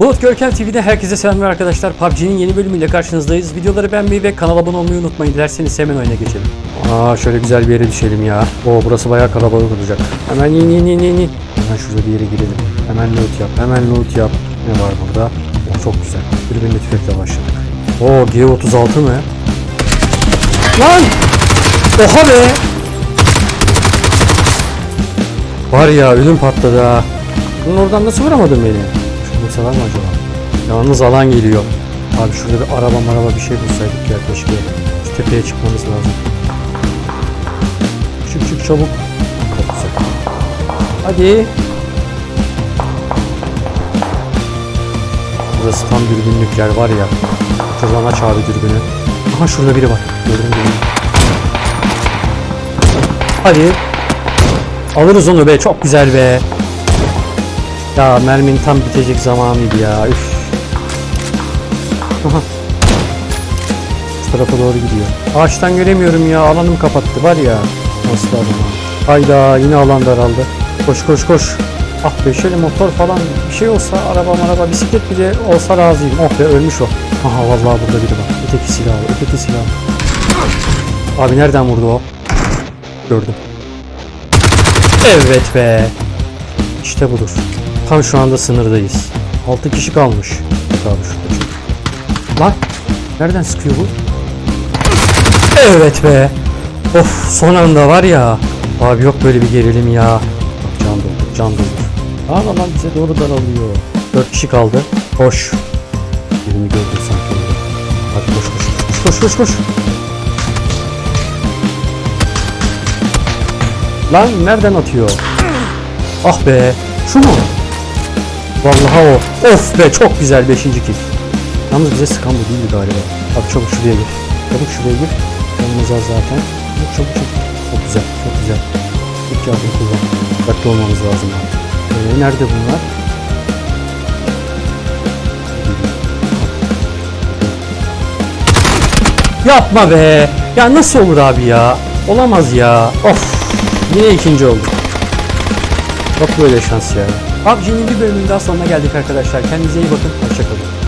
Bulut Görkem TV'de herkese selamlar arkadaşlar. PUBG'nin yeni bölümüyle karşınızdayız. Videoları beğenmeyi ve kanala abone olmayı unutmayın. Dilerseniz hemen oyuna geçelim. Aa şöyle güzel bir yere düşelim ya. Oo burası bayağı kalabalık olacak. Hemen in in in in. Hemen şurada bir yere girelim. Hemen loot yap. Hemen loot yap. Ne var burada? Oo, çok güzel. Dürbünle tüfekle başladık. Oo G36 mı? Lan! Oha be! Var ya ödüm patladı ha. Bunun oradan nasıl vuramadın beni? Sever mi acaba? Yalnız alan geliyor. Abi şurada bir araba maraba bir şey bulsaydık ya keşke. Şu tepeye çıkmamız lazım. Çık çık çabuk. Hadi. Burası tam dürbünlük yer var ya. Şuradan aç abi dürbünü. Aha şurada biri var. Gördüm biri. Hadi. Alırız onu be çok güzel be. Ya merminin tam bitecek zamanıydı ya. Üf. Tarafa doğru gidiyor. Ağaçtan göremiyorum ya. Alanım kapattı var ya. Nasıl? Hayda yine alan daraldı. Koş koş koş. Ah be şöyle motor falan bir şey olsa araba maraba bisiklet bile olsa razıyım. Oh be ölmüş o. Aha vallahi burada biri var. Öteki silahı öteki silahı. Abi nereden vurdu o? Gördüm. Evet be. İşte budur. Tam şu anda sınırdayız. 6 kişi kalmış. Şurada çok. Lan nereden sıkıyor bu? Evet be. Of son anda var ya. Abi yok böyle bir gerilim ya. Bak, Can doldur, can doldur. Aa lan bize doğru daralıyor. 4 kişi kaldı. Koş. Birini gördüm sanki. Hadi koş koş koş koş koş koş. Lan nereden atıyor? Ah be. Şu mu? Vallahi o. Of be çok güzel 5. kill. Yalnız bize sıkan bu değildi galiba. Abi çabuk şuraya gir. Çabuk şuraya gir. Yanımız az zaten. Çabuk çabuk çabuk. Çok güzel çok güzel. İlk yardım kullan. Dikkatli olmamız lazım abi. Ee, nerede bunlar? Yapma be. Ya nasıl olur abi ya? Olamaz ya. Of. Yine ikinci olduk. Yok böyle şans ya. PUBG'nin bir bölümünün daha sonuna geldik arkadaşlar. Kendinize iyi bakın. Hoşçakalın.